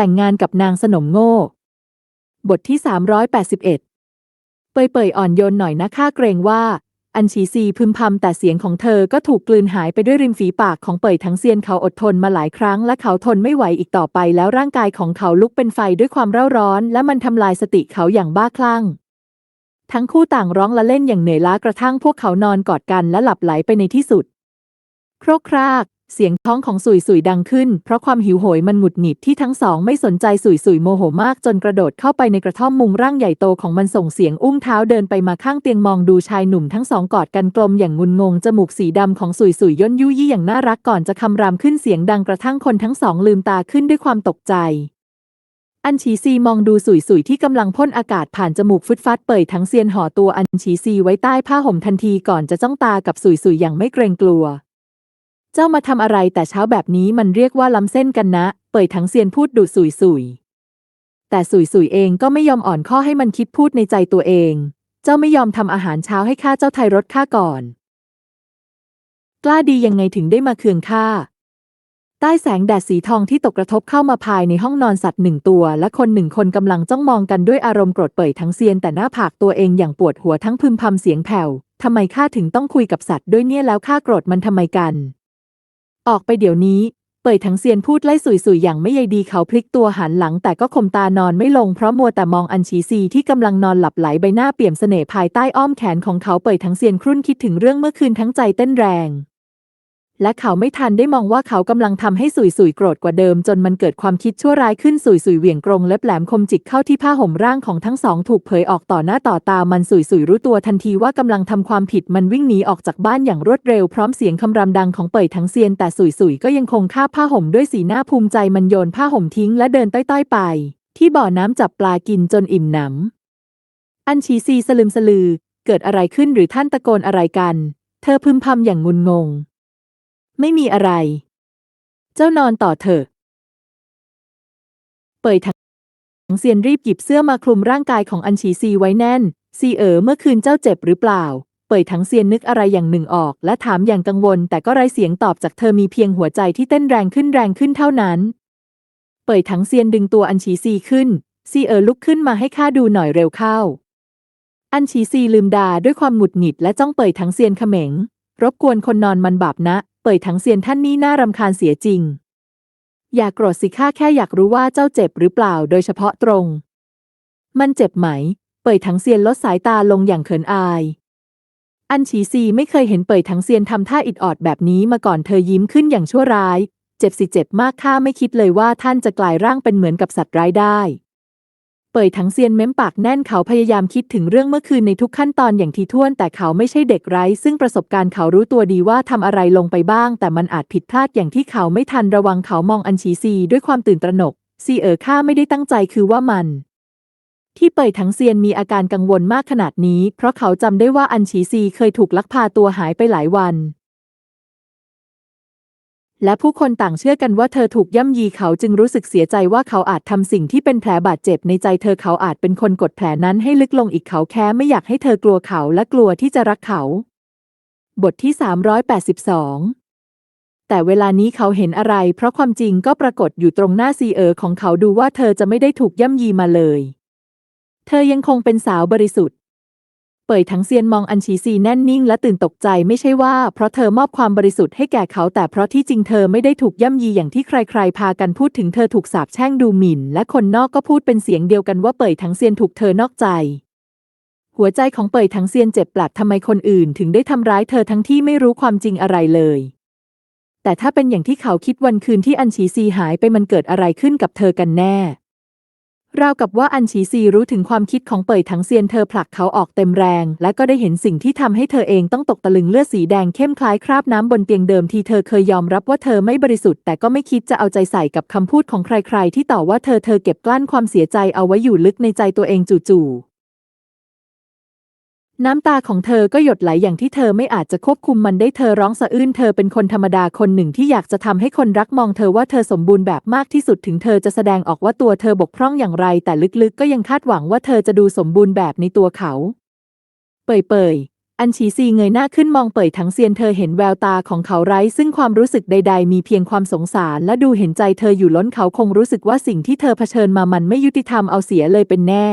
แต่งงานกับนางสนมโง่ บทที่ 381 เปยเปยอ่อนโยนหน่อยนะข้าเกรงว่า อันฉีซีพึมพำแต่เสียงของเธอก็ถูกกลืนหายไปด้วยริมฝีปากของเปยทั้งเซียนเขาอดทนมาหลายครั้งและเขาทนไม่ไหวอีกต่อไปแล้วร่างกายของเขาลุกเป็นไฟด้วยความเร่าร้อน และมันทำลายสติเขาอย่างบ้าคลั่งทั้งคู่ต่างร้องและเล่นอย่างเหนื่อยล้ากระทั่งพวกเขานอนกอดกันและหลับไหลไปในที่สุด โครกคราก เสียงท้องของสุยสุยดังขึ้น เพราะความหิวโหยมันหงุดหงิดที่ทั้งสองไม่สนใจสุยสุยโมโหมากจนกระโดดเข้าไปในกระท่อมมุงร่างใหญ่โตของมันส่งเสียงอุ้งเท้าเดินไปมาข้างเตียงมองดูชายหนุ่มทั้งสองกอดกันกลมอย่างงุนงงจมูกสีดำของสุยสุยย่นยุยี่อย่างน่ารักก่อนจะคำรามขึ้นเสียงดังกระทั่งคนทั้งสองลืมตาขึ้นด้วยความตกใจ อันฉีซีมองดูสุยสุยที่กำลังพ่นอากาศผ่านจมูกฟึดฟัดเปิดทั้งเซียนห่อตัวอันฉีซีไว้ใต้ผ้าห่มทันทีก่อนจะจ้องตากับสุยสุยอย่างไม่เกรงกลัว จ้ามาทำอะไรแต่เช้าแบบนี้มันเรียกว่าล้ำเส้นกันนะ เปิดทั้งเซียนพูดดุสุยสุยแต่สุยสุยเองก็ไม่ยอมอ่อนข้อให้มันคิดพูดในใจตัวเอง เจ้าไม่ยอมทำอาหารเช้าให้ข้าเจ้าไทยรถข้าก่อน กล้าดียังไงถึงได้มาเคืองข้าใต้แสงแดดสีทองที่ตกกระทบเข้ามาภายในห้องนอนสัตว์หนึ่งตัว และคนหนึ่งคนกำลังจ้องมองกันด้วยอารมณ์โกรธเปิดทั้งเซียนแต่หน้าผากตัวเองอย่างปวดหัวทั้งพึมพำเสียงแผ่วทำไมข้าถึงต้องคุยกับสัตว์ด้วยเนี่ยแล้วข้าโกรธมันทำไมกัน ออกไปเดี๋ยวนี้ เปิดทั้งเซียนพูดไล่สุยสุยอย่างไม่ใยดีเขาพลิกตัวหันหลัง แต่ก็ข่มตานอนไม่ลงเพราะมัวแต่มองอันชีซีที่กำลังนอนหลับไหลใบหน้าเปี่ยมเสน่ห์ภายใต้อ้อมแขนของเขาเปิดทั้งเซียนครุ่นคิดถึงเรื่องเมื่อคืนทั้งใจเต้นแรง และเขาไม่ทันได้มองว่าเขากำลังทำให้สุยสุยโกรธกว่าเดิม จนมันเกิดความคิดชั่วร้ายขึ้นสุยสุยเหวี่ยงกรงเล็บแหลมคมจิกเข้าที่ผ้าห่มร่างของทั้งสองถูกเผยออกต่อหน้าต่อตามันสุยสุยรู้ตัวทันทีว่ากำลังทำความผิดมันวิ่งหนีออกจากบ้านอย่างรวดเร็วพร้อมเสียงคำรามดังของเปิดทั้งเซียนแต่สุยสุยก็ยังคงคาบผ้าห่มด้วยสีหน้าภูมิใจมันโยนผ้าห่มทิ้งและเดินต้อยๆไป ที่บ่อน้ำจับปลากินจนอิ่มหนำอันชีซีสลึมสลือ เกิดอะไรขึ้นหรือท่านตะโกนอะไรกัน เธอพึมพำอย่างงุนงง ไม่มีอะไร เจ้านอนต่อเถอะ เปิดถังเซียนรีบหยิบเสื้อมาคลุมร่างกายของอันฉีซีไว้แน่น ซีเอ๋อเมื่อคืนเจ้าเจ็บหรือเปล่า เปิดถังเซียนนึกอะไรอย่างหนึ่งออก และถามอย่างกังวล แต่ก็ไร้เสียงตอบจากเธอมีเพียงหัวใจที่เต้นแรงขึ้นแรงขึ้นเท่านั้น เปิดถังเซียนดึงตัวอันฉีซีขึ้น ซีเอ๋อลุกขึ้นมาให้ข้าดูหน่อยเร็วเข้า อันฉีซีลืมดาด้วยความหงุดหงิดและจ้องเปิดถังเซียนเขม็งรบกวนคนนอนมันบาปนะ ปิดถังเซียนท่านนี่น่ารำคาญเสียจริง อย่ากโกรธสิข้าแค่อยากรู้ว่าเจ้าเจ็บหรือเปล่าโดยเฉพาะตรง มันเจ็บไหม เปิดถังเซียนลดสายตาลงอย่างเขินอาย อันฉีซีไม่เคยเห็นเปิดถังเซียนทำท่าอิดออดแบบนี้มาก่อนเธอยิ้มขึ้นอย่างชั่วร้าย เจ็บสิเจ็บมากข้าไม่คิดเลยว่าท่านจะกลายร่างเป็นเหมือนกับสัตว์ร้ายได้ เปิดถังเซียนเม้มปากแน่นเขาพยายามคิดถึงเรื่องเมื่อคืนในทุกขั้นตอนอย่างทีท่วน แต่เขาไม่ใช่เด็กไร้ ซึ่งประสบการณ์เขารู้ตัวดีว่าทำอะไรลงไปบ้าง แต่มันอาจผิดพลาดอย่างที่เขาไม่ทันระวังเขามองอันชีซีด้วยความตื่นตระหนก ซีเอ๋อข้าไม่ได้ตั้งใจคือว่ามัน ที่เปิดถังเซียนมีอาการกังวลมากขนาดนี้ เพราะเขาจำได้ว่าอันฉีซีเคยถูกลักพาตัวหายไปหลายวัน และผู้คนต่างเชื่อกันว่าเธอถูกย่ำยีเขาจึงรู้สึกเสียใจว่าเขาอาจทำสิ่งที่เป็นแผลบาดเจ็บในใจเธอเขาอาจเป็นคนกดแผลนั้นให้ลึกลงอีกเขาแค่ไม่อยากให้เธอกลัวเขาและกลัวที่จะรักเขา บทที่ 382 แต่เวลานี้เขาเห็นอะไร เพราะความจริงก็ปรากฏอยู่ตรงหน้าซีเออของเขาดูว่าเธอจะไม่ได้ถูกย่ำยีมาเลย เธอยังคงเป็นสาวบริสุทธิ์ เปิดทั้งเซียนมองอันชีซีแน่นนิ่งและตื่นตกใจไม่ใช่ว่า เพราะเธอมอบความบริสุทธิ์ให้แก่เขาแต่เพราะที่จริงเธอไม่ได้ถูกย่ำยีอย่างที่ใครๆ พากันพูดถึงเธอถูกสาปแช่งดูหมิ่น และคนนอกก็พูดเป็นเสียงเดียวกันว่าเปิดทั้งเซียนถูกเธอนอกใจ หัวใจของเปิดทั้งเซียนเจ็บปลัดทำไมคนอื่นถึงได้ทำร้ายเธอทั้งที่ไม่รู้ความจริงอะไรเลย แต่ถ้าเป็นอย่างที่เขาคิดวันคืนที่อันชีซีหายไปมันเกิดอะไรขึ้นกับเธอกันแน่ ราวกับว่าอันฉีซีรู้ถึงความคิดของเปิดถังเซียนเธอผลักเขาออกเต็มแรง และก็ได้เห็นสิ่งที่ทำให้เธอเองต้องตกตะลึงเลือดสีแดงเข้มคล้ายคราบน้ำบนเตียงเดิมที่เธอเคยยอมรับว่าเธอไม่บริสุทธิ์แต่ก็ไม่คิดจะเอาใจใส่กับคำพูดของใครๆ ที่ต่อว่าเธอเธอเก็บกลั้นความเสียใจเอาไว้อยู่ลึกในใจตัวเองจู่ๆ น้ำตาของเธอก็หยดไหลอย่างที่เธอไม่อาจจะควบคุมมันได้เธอร้องสะอื้นเธอเป็นคนธรรมดาคนหนึ่งที่อยากจะทำให้คนรักมองเธอว่าเธอสมบูรณ์แบบมากที่สุดถึงเธอจะแสดงออกว่าตัวเธอบกพร่องอย่างไร แต่ลึกๆ ก็ยังคาดหวังว่าเธอจะดูสมบูรณ์แบบในตัวเขา เปยเปยอันฉีซีเงยหน้าขึ้นมองเป่ยถังเซียนเธอเห็นแววตาของเขาไร้ ซึ่งความรู้สึกใด ๆ มีเพียงความสงสาร และดูเห็นใจเธออยู่ล้นเขาคงรู้สึกว่าสิ่งที่เธอเผชิญมามันไม่ยุติธรรมเอาเสียเลยเป็นแน่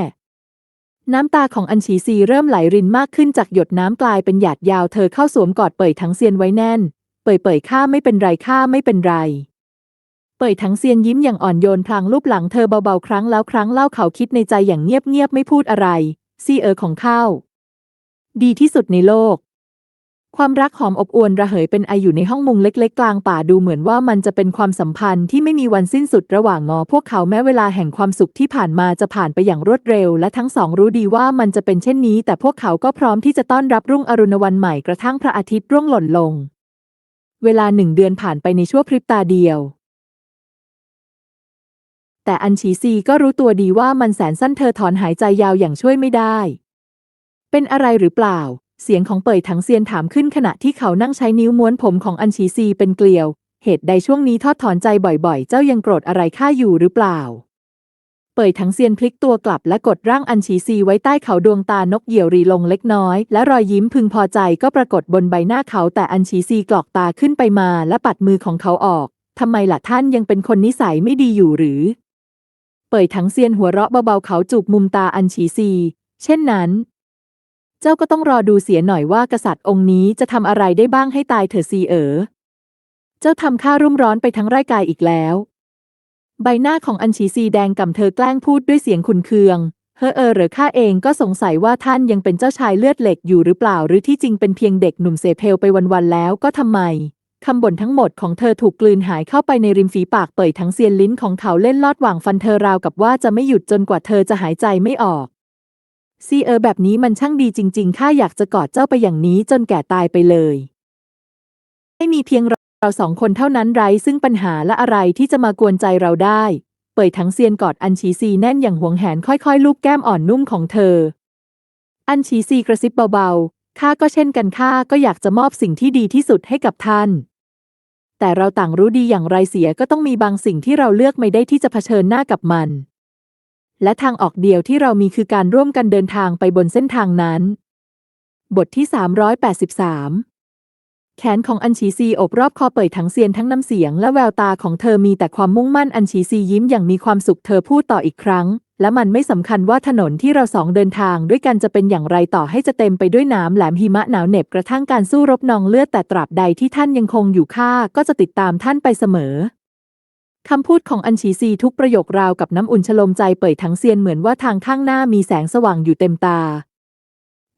น้ำตาของอันชีซีเริ่มไหลรินมากขึ้นจากหยดน้ำกลายเป็นหยาดยาวเธอเข้าสวมกอดเป่ยถังเซียนไว้แน่น เป่ยเป่ยข้าไม่เป็นไรข้าไม่เป็นไร เป่ยถังเซียนยิ้มอย่างอ่อนโยนพลางลูบหลังเธอเบาๆครั้งแล้วครั้งเล่าเขาคิดในใจอย่างเงียบๆไม่พูดอะไร ซีเออของข้าดีที่สุดในโลก ความรักหอมอบอวลระเหยเป็นไออยู่ในห้องมุงเล็ก ๆ กลางป่าดูเหมือนว่ามันจะเป็นความสัมพันธ์ที่ไม่มีวันสิ้นสุดระหว่างงอพวกเขาแม้เวลาแห่งความสุขที่ผ่านมาจะผ่านไปอย่างรวดเร็ว และทั้งสองรู้ดีว่ามันจะเป็นเช่นนี้ แต่พวกเขาก็พร้อมที่จะต้อนรับรุ่งอรุณวันใหม่กระทั่งพระอาทิตย์ร่วงหล่นลง เวลาหนึ่งเดือนผ่านไปในชั่วพริบตาเดียว แต่อันฉีซีก็รู้ตัวดีว่ามันแสนสั้นเธอถอนหายใจยาวอย่างช่วยไม่ได้ เป็นอะไรหรือเปล่า เสียงของเป่ยถังเซียนถามขึ้นขณะที่เขานั่งใช้นิ้วม้วนผมของอันฉีซีเป็นเกลียว เหตุใดช่วงนี้ทอดถอนใจบ่อยๆ เจ้ายังโกรธอะไรข้าอยู่หรือเปล่า เป่ยถังเซียนพลิกตัวกลับและกดร่างอันฉีซีไว้ใต้เขาดวงตานกเหยี่ยวรีลงเล็กน้อย และรอยยิ้มพึงพอใจก็ปรากฏบนใบหน้าเขาแต่อันฉีซีกรอกตาขึ้นไปมาและปัดมือของเขาออกทำไมล่ะท่านยังเป็นคนนิสัยไม่ดีอยู่หรือ เป่ยถังเซียนหัวเราะเบาๆเขาจูบมุมตาอันฉีซี เช่นนั้น จ้าก็ต้องรอดูเสียหน่อยว่ากษัตริย์องค์นี้จะทำอะไรได้บ้างให้ตายเถอะซีเอ๋อ เจ้าทำข้ารุ่มร้อนไปทั้งร่างกายอีกแล้ว ใบหน้าของอัญชีซีแดงก่ำเธอแกล้งพูดด้วยเสียงขุนเคือง เฮอเออหรือข้าเองก็สงสัยว่าท่านยังเป็นเจ้าชายเลือดเหล็กอยู่หรือเปล่า หรือที่จริงเป็นเพียงเด็กหนุ่มเสเพลไปวันๆแล้วก็ทำไมคำบ่นทั้งหมดของเธอถูกกลืนหายเข้าไปในริมฝีปากเปิดทั้งเซียนลิ้นของเขาเล่นลอดหว่างฟันเธอราวกับว่าจะไม่หยุดจนกว่าเธอจะหายใจไม่ออก ซีเออแบบนี้มันช่างดีจริง ๆ ข้าอยากจะกอดเจ้าไปอย่างนี้จนแก่ตายไปเลย ไม่มีเพียงเราสองคนเท่านั้นไร้ซึ่งปัญหาและอะไรที่จะมากวนใจเราได้ เปิดทั้งเซียนกอดอันชีซีแน่นอย่างหวงแหนค่อยๆลูบแก้มอ่อนนุ่มของเธอ อันชีซีกระซิบเบาๆ ข้าก็เช่นกันข้าก็อยากจะมอบสิ่งที่ดีที่สุดให้กับท่าน แต่เราต่างรู้ดีอย่างไรเสียก็ต้องมีบางสิ่งที่เราเลือกไม่ได้ที่จะเผชิญหน้ากับมัน และทางออกเดียวที่เรามีคือการร่วมกันเดินทางไปบนเส้นทางนั้น บทที่ 383 แขนของอันชีซีอบรอบคอเปิดทั้งเซียนทั้งน้ำเสียงและแววตาของเธอมีแต่ความมุ่งมั่นอันชีซียิ้มอย่างมีความสุขเธอพูดต่ออีกครั้ง และมันไม่สำคัญว่าถนนที่เราสองเดินทางด้วยกันจะเป็นอย่างไรต่อให้จะเต็มไปด้วยน้ำแหลมหิมะหนาวเหน็บกระทั่งการสู้รบนองเลือดแต่ตราบใดที่ท่านยังคงอยู่ข้าก็จะติดตามท่านไปเสมอ คำพูดของอันชีซีทุกประโยคราวกับน้ำอุ่นชโลมใจเปิดทั้งเซียนเหมือนว่าทางข้างหน้ามีแสงสว่างอยู่เต็มตา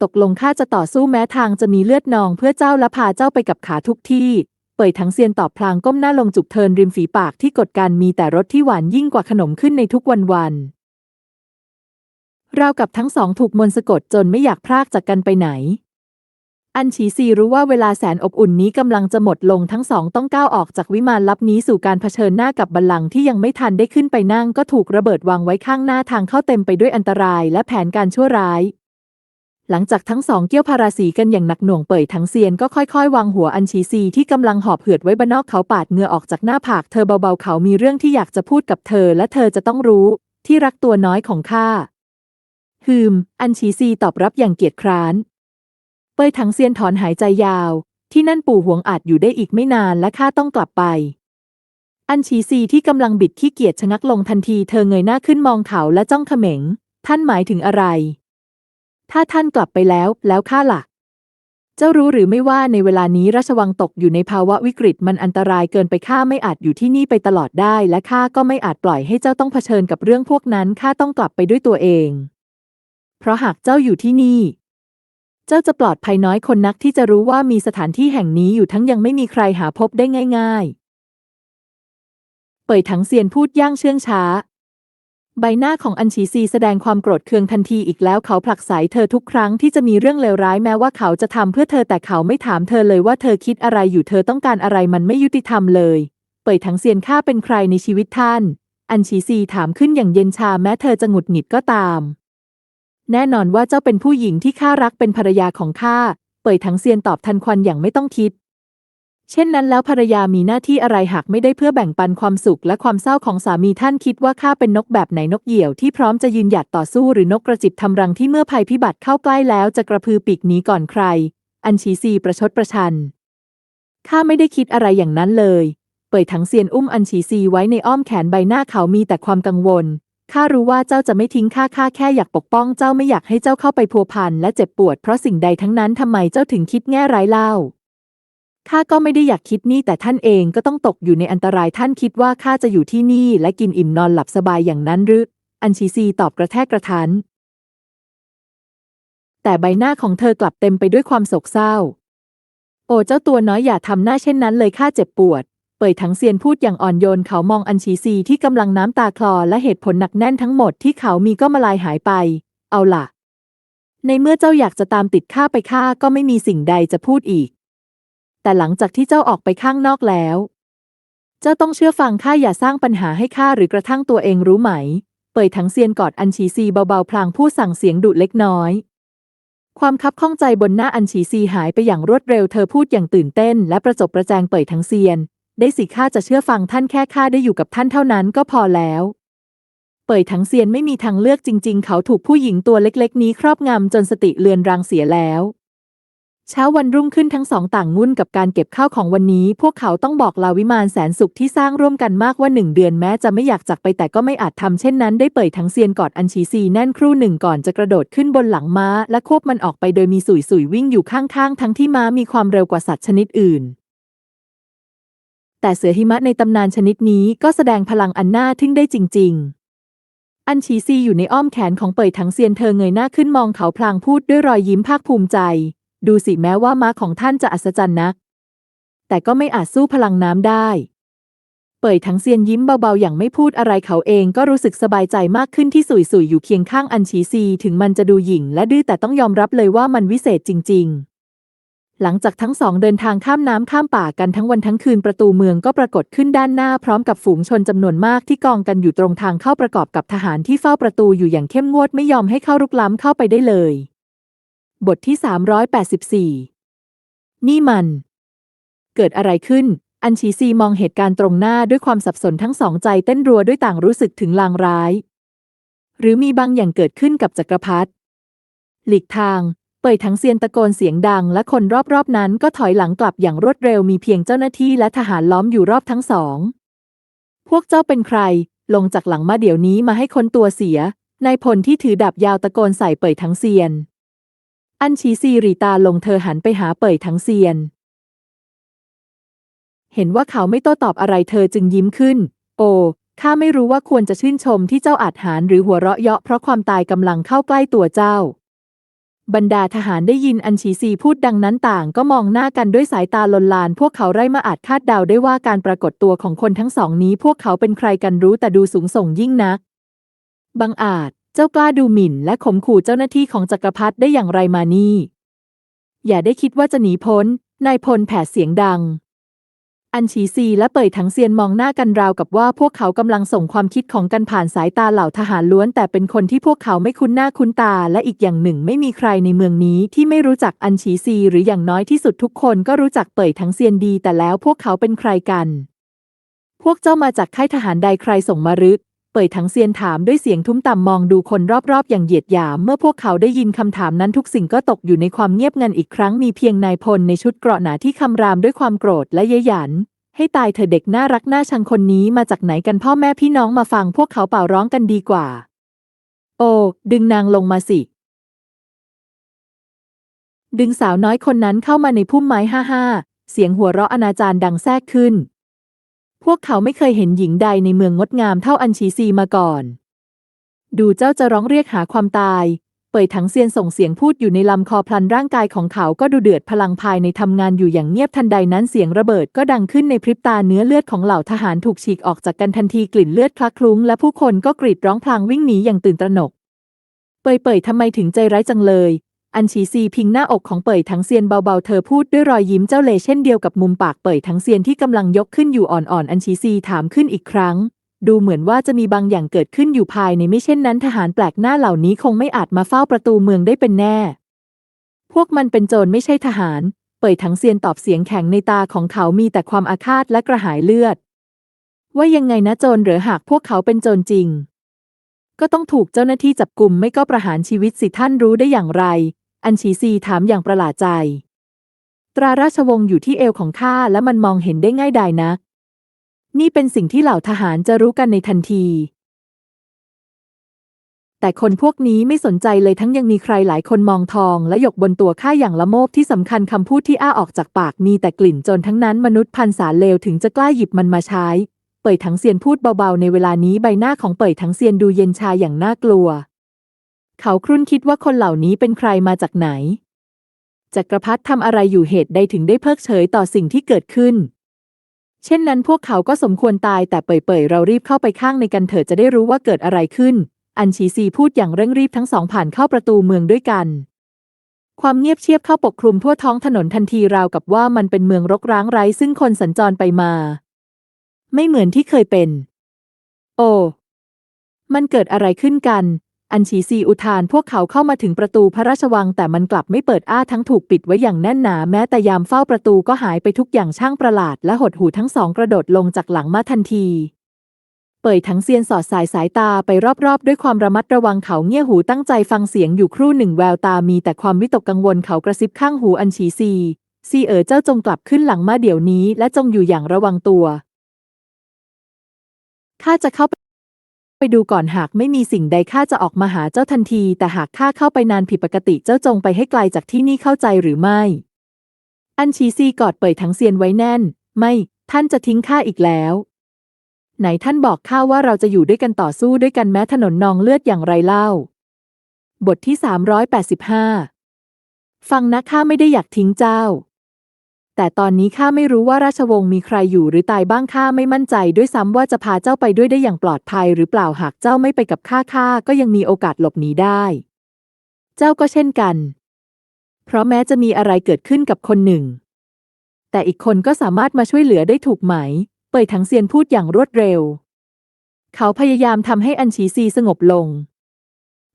ตกลงข้าจะต่อสู้แม้ทางจะมีเลือดนองเพื่อเจ้าและพาเจ้าไปกับขาทุกที่ เปิดทั้งเซียนตอบพลางก้มหน้าลงจุกเทินริมฝีปากที่กดกันมีแต่รสที่หวานยิ่งกว่าขนมขึ้นในทุกวันวันราวกับทั้งสองถูกมนต์สะกดจนไม่อยากพรากจากกันไปไหน อันฉีซีรู้ว่าเวลาแสนอบอุ่นนี้กำลังจะหมดลงทั้งสองต้องก้าวออกจากวิมานลับนี้สู่การเผชิญหน้ากับบัลลังก์ที่ยังไม่ทันได้ขึ้นไปนั่งก็ถูกระเบิดวางไว้ข้างหน้าทางเข้าเต็มไปด้วยอันตรายและแผนการชั่วร้าย หลังจากทั้งสองเกี้ยวพาราสีกันอย่างหนักหน่วงเปิดทั้งเซียนก็ค่อยๆ วางหัวอันชีซีที่กำลังหอบเหือดไว้บนนอกเขาปาดเหงื่อออกจากหน้าผากเธอเบาๆเขามีเรื่องที่อยากจะพูดกับเธอและเธอจะต้องรู้ ที่รักตัวน้อยของข้าฮืม อันชีซีตอบรับอย่างเกียจคร้าน ปยถังเซียนถอนหายใจยาว ที่นั่นปู่หวงอาจอยู่ได้อีกไม่นานและข้าต้องกลับไป อันชีซีที่กำลังบิดขี้เกียจชะงักลงทันทีเธอเงยหน้าขึ้นมองเขาและจ้องเขม็ง ท่านหมายถึงอะไร ถ้าท่านกลับไปแล้วแล้วข้าล่ะเจ้ารู้หรือไม่ว่าในเวลานี้ราชวังตกอยู่ในภาวะวิกฤตมันอันตรายเกินไปข้าไม่อาจอยู่ที่นี่ไปตลอดได้ และข้าก็ไม่อาจปล่อยให้เจ้าต้องเผชิญกับเรื่องพวกนั้นข้าต้องกลับไปด้วยตัวเอง เพราะหากเจ้าอยู่ที่นี่ เจ้าจะปลอดภัยน้อยคนนักที่จะรู้ว่ามีสถานที่แห่งนี้อยู่ทั้งยังไม่มีใครหาพบได้ง่ายๆ เป่ยถังเซียนพูดย่างเชื่องช้า ใบหน้าของอัญชีซีแสดงความโกรธเคืองทันทีอีกแล้วเขาผลักไสเธอทุกครั้งที่จะมีเรื่องเลวร้ายแม้ว่าเขาจะทำเพื่อเธอแต่เขาไม่ถามเธอเลยว่าเธอคิดอะไรอยู่เธอต้องการอะไรมันไม่ยุติธรรมเลย เป่ยถังเซียนข้าเป็นใครในชีวิตท่าน อัญชีซีถามขึ้นอย่างเย็นชาแม้เธอจะหงุดหงิดก็ตาม แน่นอนว่าเจ้าเป็นผู้หญิงที่ข้ารักเป็นภรรยาของข้า เป่ยถังเซียนตอบทันควันอย่างไม่ต้องคิด เช่นนั้นแล้วภรรยามีหน้าที่อะไรหากไม่ได้เพื่อแบ่งปันความสุขและความเศร้าของสามีท่านคิดว่าข้าเป็นนกแบบไหนนกเหยี่ยวที่พร้อมจะยืนหยัดต่อสู้หรือนกกระจิบทำรังที่เมื่อภัยพิบัติเข้าใกล้แล้วจะกระพือปีกหนีก่อนใคร อันชีซีประชดประชันข้าไม่ได้คิดอะไรอย่างนั้นเลย เป่ยถังเซียนอุ้มอันฉีซีไว้ในอ้อมแขนใบหน้าเขามีแต่ความกังวล ข้ารู้ว่าเจ้าจะไม่ทิ้งข้าข้าแค่อยากปกป้องเจ้าไม่อยากให้เจ้าเข้าไปพัวพันและเจ็บปวดเพราะสิ่งใดทั้งนั้นทำไมเจ้าถึงคิดแง่ร้ายเล่าข้าก็ไม่ได้อยากคิดนี่แต่ท่านเองก็ต้องตกอยู่ในอันตรายท่านคิดว่าข้าจะอยู่ที่นี่และกินอิ่มนอนหลับสบายอย่างนั้นหรือ อันชีซีตอบกระแทกกระทัน แต่ใบหน้าของเธอกลับเต็มไปด้วยความโศกเศร้า โอ้เจ้าตัวน้อยอย่าทำหน้าเช่นนั้นเลยข้าเจ็บปวด เป่ยถังเซียนพูดอย่างอ่อนโยนเขามองอันชีซีที่กำลังน้ำตาคลอและเหตุผลหนักแน่นทั้งหมดที่เขามีก็มาลายหายไป เอาล่ะ ในเมื่อเจ้าอยากจะตามติดข้าไปข้าก็ไม่มีสิ่งใดจะพูดอีก แต่หลังจากที่เจ้าออกไปข้างนอกแล้ว เจ้าต้องเชื่อฟังข้าอย่าสร้างปัญหาให้ข้าหรือกระทั่งตัวเองรู้ไหม เป่ยถังเซียนกอดอันชีซีเบาๆพลางพูดสั่งเสียงดุเล็กน้อยความคับข้องใจบนหน้าอันฉีซีหายไปอย่างรวดเร็วเธอพูดอย่างตื่นเต้นและประจบประแจงเป่ยทั้งเซียน ได้สิข้าจะเชื่อฟังท่านแค่ข้าได้อยู่กับท่านเท่านั้นก็พอแล้ว เป่ยทั้งเซียนไม่มีทางเลือกจริง ๆ เขาถูกผู้หญิงตัวเล็กๆ นี้ครอบงำจนสติเลือนรางเสียแล้วเช้าวันรุ่งขึ้นทั้งสองต่างงุ่นกับการเก็บข้าวของวันนี้ พวกเขาต้องบอกลาวิมานแสนสุขที่สร้างร่วมกันมากว่าหนึ่งเดือนแม้จะไม่อยากจากไปแต่ก็ไม่อาจทำเช่นนั้นได้เป่ยทั้งเซียนกอดอันชีซีแน่นครู่หนึ่งก่อนจะกระโดดขึ้นบนหลังม้า และควบมันออกไปโดยมีสุยสุยวิ่งอยู่ข้างๆ ทั้งที่ม้ามีความเร็วกว่าสัตว์ชนิดอื่น แต่เสือหิมะในตำนานชนิดนี้ก็แสดงพลังอันน่าทึ่งได้จริง ๆ อันชีซีอยู่ในอ้อมแขนของเป่ยถังเซียนเธอเงยหน้าขึ้นมองเขาพลางพูดด้วยรอยยิ้มภาคภูมิใจ ดูสิแม้ว่าม้าของท่านจะอัศจรรย์นัก แต่ก็ไม่อาจสู้พลังน้ำได้ เป่ยทั้งเซียนยิ้มเบาๆ อย่างไม่พูดอะไรเขาเองก็รู้สึกสบายใจมากขึ้นที่สุยสุยๆอยู่เคียงข้างอันชีซี ถึงมันจะดูหยิ่งและดื้อแต่ต้องยอมรับเลยว่ามันวิเศษจริง ๆ หลังจากทั้งสองเดินทางข้ามน้ำข้ามป่ากันทั้งวันทั้งคืนประตูเมืองก็ปรากฏขึ้นด้านหน้าพร้อมกับฝูงชนจำนวนมากที่กองกันอยู่ตรงทางเข้าประกอบกับทหารที่เฝ้าประตูอยู่อย่างเข้มงวดไม่ยอมให้เข้ารุกล้ำเข้าไปได้เลย บทที่ 384 นี่มัน เกิดอะไรขึ้น อันชีซีมองเหตุการณ์ตรงหน้าด้วยความสับสนทั้งสองใจเต้นรัวด้วยต่างรู้สึกถึงลางร้าย หรือมีบางอย่างเกิดขึ้นกับจักรพรรดิหลีกทาง เป่ยทั้งเซียนตะโกนเสียงดังและคนรอบๆนั้นก็ถอยหลังกลับอย่างรวดเร็วมีเพียงเจ้าหน้าที่และทหารล้อมอยู่รอบทั้งสอง พวกเจ้าเป็นใคร ลงจากหลังมาเดี๋ยวนี้มาให้คนตัวเสีย นายพลที่ถือดาบยาวตะโกนใส่เป่ยทั้งเซียน อันชีซีรีตาลงเธอหันไปหาเป่ยทั้งเซียน เห็นว่าเขาไม่โต้ตอบอะไรเธอจึงยิ้มขึ้น โอ้ข้าไม่รู้ว่าควรจะชื่นชมที่เจ้าอาจหารหรือหัวเราะเยาะเพราะความตายกำลังเข้าใกล้ตัวเจ้า บรรดาทหารได้ยินอันชีซีพูดดังนั้นต่างก็มองหน้ากันด้วยสายตาลนลาน พวกเขาไร้มาอาจคาดเดาได้ว่าการปรากฏตัวของคนทั้งสองนี้ พวกเขาเป็นใครกันรู้แต่ดูสูงส่งยิ่งนัก บังอาจเจ้ากล้าดูหมิ่น และข่มขู่เจ้าหน้าที่ของจักรพรรดิได้อย่างไรมานี่ อย่าได้คิดว่าจะหนีพ้นนายพลแผดเสียงดัง อันชีซีและเป่ยถังเซียนมองหน้ากันราวกับว่าพวกเขากำลังส่งความคิดของกันผ่านสายตาเหล่าทหารล้วน แต่เป็นคนที่พวกเขาไม่คุ้นหน้าคุ้นตา และอีกอย่างหนึ่งไม่มีใครในเมืองนี้ที่ไม่รู้จักอันชีซี หรืออย่างน้อยที่สุดทุกคนก็รู้จักเป่ยถังเซียนดี แต่แล้วพวกเขาเป็นใครกัน พวกเจ้ามาจากค่ายทหารใดใครส่งมาหรือ ป่ยถังเซียนถามด้วยเสียงทุ้มต่ำมองดูคนรอบๆ อย่างเหยียดหยาม เมื่อพวกเขาได้ยินคำถามนั้นทุกสิ่งก็ตกอยู่ในความเงียบงันอีกครั้งมีเพียงนายพลในชุดเกราะหนาที่คำรามด้วยความโกรธและเย้ยหยัน ให้ตายเธอเด็กน่ารักน่าชังคนนี้มาจากไหนกันพ่อแม่พี่น้องมาฟังพวกเขาเป่าร้องกันดีกว่า โอ้ดึงนางลงมาสิ ดึงสาวน้อยคนนั้นเข้ามาในพุ่มไม้ห้าห้าเสียงหัวเราะอนาจารดังแทรกขึ้น พวกเขาไม่เคยเห็นหญิงใดในเมืองงดงามเท่าอัญชีซีมาก่อน ดูเจ้าจะร้องเรียกหาความตาย เป่ยถังเซียนส่งเสียงพูดอยู่ในลำคอพลันร่างกายของเขาก็ดูเดือดพลังภายในทำงานอยู่อย่างเงียบทันใดนั้นเสียงระเบิดก็ดังขึ้นในพริบตาเนื้อเลือดของเหล่าทหารถูกฉีกออกจากกันทันทีกลิ่นเลือดคลักคลุ้งและผู้คนก็กรีดร้องพลางวิ่งหนีอย่างตื่นตระหนก เป่ยเป่ยทำไมถึงใจร้ายจังเลย อันชีซีพิงหน้าอกของเป่ยทั้งเซียนเบาๆเธอพูดด้วยรอยยิ้มเจ้าเล่เช่นเดียวกับมุมปากเป่ยทั้งเซียนที่กำลังยกขึ้นอยู่อ่อนๆ อันชีซีถามขึ้นอีกครั้ง ดูเหมือนว่าจะมีบางอย่างเกิดขึ้นอยู่ภายในไม่เช่นนั้นทหารแปลกหน้าเหล่านี้คงไม่อาจมาเฝ้าประตูเมืองได้เป็นแน่ พวกมันเป็นโจรไม่ใช่ทหาร เป่ยทั้งเซียนตอบเสียงแข็งในตาของเขามีแต่ความอาฆาตและกระหายเลือด ว่ายังไงนะโจรหรือหากพวกเขาเป็นโจรจริง ก็ต้องถูกเจ้าหน้าที่จับกลุ่มไม่ก็ประหารชีวิตสิท่านรู้ได้อย่างไร อันชีซีถามอย่างประหลาดใจ ตราราชวงศ์อยู่ที่เอวของข้าและมันมองเห็นได้ง่ายดายนัก นี่เป็นสิ่งที่เหล่าทหารจะรู้กันในทันที แต่คนพวกนี้ไม่สนใจเลยทั้งยังมีใครหลายคนมองทองและหยกบนตัวข้าอย่างละโมบที่สำคัญคำพูดที่อ้าออกจากปากมีแต่กลิ่นจนทั้งนั้นมนุษย์พันสารเลวถึงจะกล้าหยิบมันมาใช้ เป่ยถังเซียนพูดเบาๆ ในเวลานี้ใบหน้าของเป่ยถังเซียนดูเย็นชาอย่างน่ากลัว เขาครุ่นคิดว่าคนเหล่านี้เป็นใครมาจากไหน จักรพรรดิทำอะไรอยู่เหตุใดถึงได้เพิกเฉยต่อสิ่งที่เกิดขึ้น เช่นนั้นพวกเขาก็สมควรตายแต่เป่ยๆเรารีบเข้าไปข้างในกันเถิดจะได้รู้ว่าเกิดอะไรขึ้น อันชีซีพูดอย่างเร่งรีบทั้งสองผ่านเข้าประตูเมืองด้วยกัน ความเงียบเชียบเข้าปกคลุมทั่วท้องถนนทันทีราวกับว่ามันเป็นเมืองรกร้างไร้ซึ่งคนสัญจรไปมา ไม่เหมือนที่เคยเป็น โอ้มันเกิดอะไรขึ้นกัน อันฉีซีอุทานพวกเขาเข้ามาถึงประตูพระราชวังแต่มันกลับไม่เปิดอ้าทั้งถูกปิดไว้อย่างแน่นหนาแม้แต่ยามเฝ้าประตูก็หายไปทุกอย่างช่างประหลาดและหดหูทั้งสองกระโดดลงจากหลังมาทันที เปิดทั้งเซียนสอดสายสายตาไปรอบๆ ด้วยความระมัดระวังเขาเงี่ยหูตั้งใจฟังเสียงอยู่ครู่หนึ่งแววตามีแต่ความวิตกกังวลเขากระซิบข้างหูอันฉีซีซีเอ๋อเจ้าจงกลับขึ้นหลังมาเดี๋ยวนี้ และจงอยู่อย่างระวังตัวข้าจะเข้าไป ไปดูก่อนหากไม่มีสิ่งใดข้าจะออกมาหาเจ้าทันที แต่หากข้าเข้าไปนานผิดปกติเจ้าจงไปให้ไกลจากที่นี่เข้าใจหรือไม่ อันชีซีกอดเปิดทั้งเซียนไว้แน่น ไม่ ท่านจะทิ้งข้าอีกแล้ว ไหนท่านบอกข้าว่าเราจะอยู่ด้วยกันต่อสู้ด้วยกันแม้ถนนนองเลือดอย่างไรเล่า บทที่385ฟังนะข้าไม่ได้อยากทิ้งเจ้า แต่ตอนนี้ข้าไม่รู้ว่าราชวงศ์มีใครอยู่หรือตายบ้างข้าไม่มั่นใจด้วยซ้ำว่าจะพาเจ้าไปด้วยได้อย่างปลอดภัยหรือเปล่าหากเจ้าไม่ไปกับข้าข้าก็ยังมีโอกาสหลบหนีได้ เจ้าก็เช่นกัน เพราะแม้จะมีอะไรเกิดขึ้นกับคนหนึ่ง แต่อีกคนก็สามารถมาช่วยเหลือได้ถูกไหม เป่ยถังเซียนพูดอย่างรวดเร็ว เขาพยายามทำให้อันฉีซีสงบลง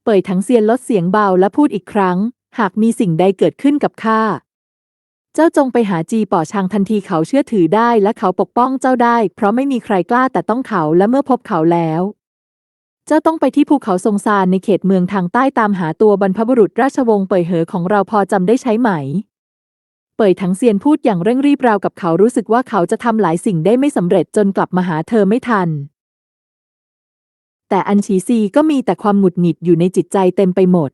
เป่ยถังเซียนลดเสียงเบาและพูดอีกครั้ง หากมีสิ่งใดเกิดขึ้นกับข้า เจ้าจงไปหาจีป่อชางทันทีเขาเชื่อถือได้และเขาปกป้องเจ้าได้ เพราะไม่มีใครกล้าแต่ต้องเขาและเมื่อพบเขาแล้ว เจ้าต้องไปที่ภูเขาทรงซานในเขตเมืองทางใต้ตามหาตัวบรรพบุรุษราชวงศ์เป่ยเหอของเราพอจำได้ใช้ไหม เป่ยถังเซียนพูดอย่างเร่งรีบราวกับเขารู้สึกว่าเขาจะทำหลายสิ่งได้ไม่สำเร็จจนกลับมาหาเธอไม่ทัน แต่อันฉีซีก็มีแต่ความหงุดหงิดอยู่ในจิตใจเต็มไปหมด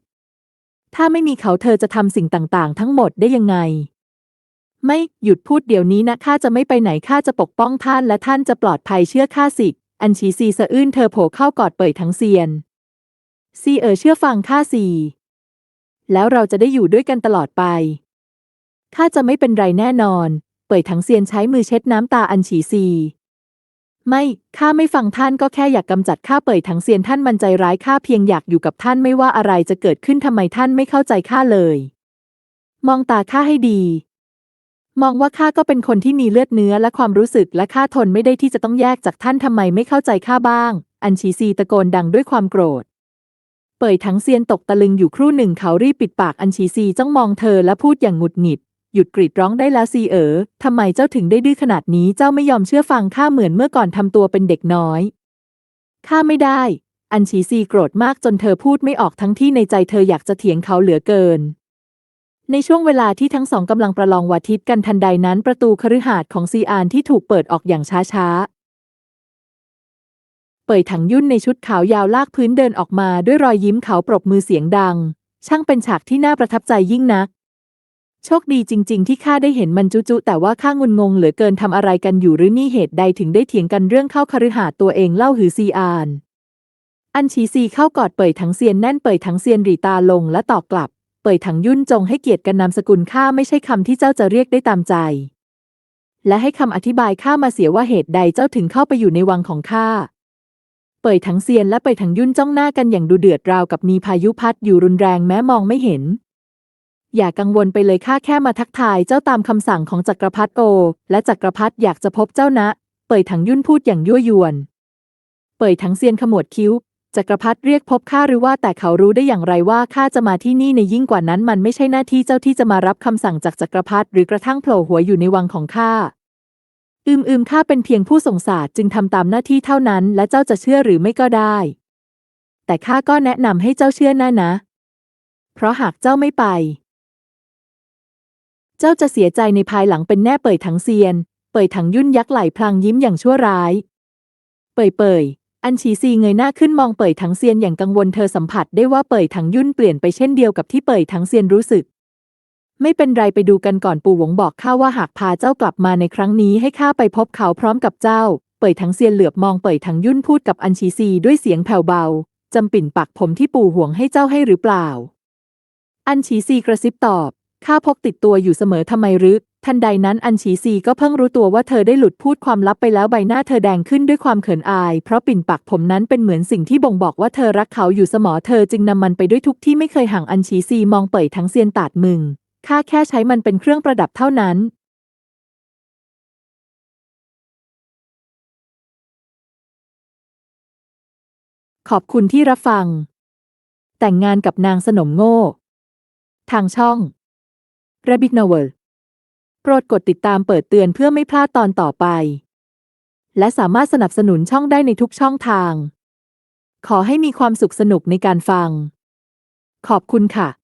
ถ้าไม่มีเขาเธอจะทำสิ่งต่างๆ ทั้งหมดได้ยังไง ไม่หยุดพูดเดี๋ยวนี้นะข้าจะไม่ไปไหนข้าจะปกป้องท่านและท่านจะปลอดภัยเชื่อข้าสิอันฉีซีสะอื้นเธอโผล่เข้ากอดเป่ยทั้งเซียน ซีเอ๋อเชื่อฟังข้าสีแล้วเราจะได้อยู่ด้วยกันตลอดไปข้าจะไม่เป็นไรแน่นอน เป่ยถังเซียนใช้มือเช็ดน้ำตาอันฉีซี ไม่ข้าไม่ฟังท่านก็แค่อยากกำจัดข้าเป่ยถังเซียนท่านมันใจร้ายข้าเพียงอยากอยู่กับท่านไม่ว่าอะไรจะเกิดขึ้นทำไมท่านไม่เข้าใจข้าเลย มองตาข้าให้ดี มองว่าข้าก็เป็นคนที่มีเลือดเนื้อและความรู้สึกและข้าทนไม่ได้ที่จะต้องแยกจากท่านทำไมไม่เข้าใจข้าบ้าง อันฉีซีตะโกนดังด้วยความโกรธ เป่ยถังเซียนตกตะลึงอยู่ครู่หนึ่งเขารีบปิดปากอันฉีซีจ้องมองเธอและพูดอย่างหงุดหงิด หยุดกรีดร้องได้แล้วซีเอ๋อทำไมเจ้าถึงได้ดื้อขนาดนี้เจ้าไม่ยอมเชื่อฟังข้าเหมือนเมื่อก่อนทำตัวเป็นเด็กน้อยข้าไม่ได้ อันฉีซีโกรธมากจนเธอพูดไม่ออกทั้งที่ในใจเธออยากจะเถียงเขาเหลือเกิน ในช่วงเวลาที่ทั้งสองกำลังประลองวาทิตกันทันใดนั้นประตูคฤหาสน์ของซีอานที่ถูกเปิดออกอย่างช้าๆ เปิดถังยุ่นในชุดขาวยาวลากพื้นเดินออกมาด้วยรอยยิ้มเขาปรบมือเสียงดัง ช่างเป็นฉากที่น่าประทับใจยิ่งนัก โชคดีจริง ๆ ที่ข้าได้เห็นมันจุจุแต่ว่าข้างุนงงเหลือเกินทำอะไรกันอยู่หรือนี่เหตุใดถึงได้เถียงกันเรื่องเข้าคฤหาสน์ตัวเองเล่าหือซีอาน อันชีซีเข้ากอดเป่ยถังเซียนแน่นเป่ยถังเซียนหรีตาลงและตอบกลับ เป่ยถังยุ่นจงให้เกียรติกันนามสกุลข้าไม่ใช่คำที่เจ้าจะเรียกได้ตามใจ และให้คำอธิบายข้ามาเสียว่าเหตุใดเจ้าถึงเข้าไปอยู่ในวังของข้า เป่ยถังเซียนและเป่ยถังยุ่นจ้องหน้ากันอย่างดูเดือดราวกับมีพายุพัดอยู่รุนแรงแม้มองไม่เห็น อย่ากังวลไปเลยข้าแค่มาทักทายเจ้าตามคำสั่งของจักรพรรดิโอ และจักรพรรดิอยากจะพบเจ้านะ เป่ยถังยุ่นพูดอย่างยั่วยวน เป่ยถังเซียนขมวดคิ้ว จักรพรรดิเรียกพบข้าหรือว่าแต่เขารู้ได้อย่างไรว่าข้าจะมาที่นี่ในยิ่งกว่านั้นมันไม่ใช่หน้าที่เจ้าที่จะมารับคำสั่งจากจักรพรรดิหรือกระทั่งโผล่หัวอยู่ในวังของข้าอืมอืมข้าเป็นเพียงผู้ส่งสารจึงทำตามหน้าที่เท่านั้น และเจ้าจะเชื่อหรือไม่ก็ได้ แต่ข้าก็แนะนำให้เจ้าเชื่อนะนะ เพราะหากเจ้าไม่ไป เจ้าจะเสียใจในภายหลังเป็นแน่เป่ยถังเซียน เป่ยถังยุ่นยักษ์ไหลพลางยิ้มอย่างชั่วร้าย เป่ยเป่ย อันฉีซีเงยหน้าขึ้นมองเป่ยถังเซียนอย่างกังวลเธอสัมผัสได้ว่าเป่ยถังยุ่นเปลี่ยนไปเช่นเดียวกับที่เป่ยถังเซียนรู้สึก ไม่เป็นไรไปดูกันก่อนปู่หวงบอกข้าว่าหากพาเจ้ากลับมาในครั้งนี้ให้ข้าไปพบเขาพร้อมกับเจ้า เป่ยถังเซียนเหลือบมองเป่ยถังยุ่นพูดกับอันชีซีด้วยเสียงแผ่วเบาจำปิ่นปักผมที่ปู่ห่วงให้เจ้าให้หรือเปล่า อันชีซีกระซิบตอบข้าพกติดตัวอยู่เสมอทำไมรือ ทันใดนั้นอันชีซีก็เพิ่งรู้ตัวว่าเธอได้หลุดพูดความลับไปแล้วใบหน้าเธอแดงขึ้นด้วยความเขินอาย เพราะปิ่นปักผมนั้นเป็นเหมือนสิ่งที่บ่งบอกว่าเธอรักเขาอยู่เสมอเธอจึงนำมันไปด้วยทุกที่ไม่เคยห่างอันชีซีมองเป่ยทั้งเซียนตาดมึงข้าแค่ใช้มันเป็นเครื่องประดับเท่านั้น ขอบคุณที่รับฟัง แต่งงานกับนางสนมโง่ ทางช่อง Rabbit Novel โปรดกดติดตามเปิดเตือนเพื่อไม่พลาดตอนต่อไป และสามารถสนับสนุนช่องได้ในทุกช่องทาง ขอให้มีความสุขสนุกในการฟัง ขอบคุณค่ะ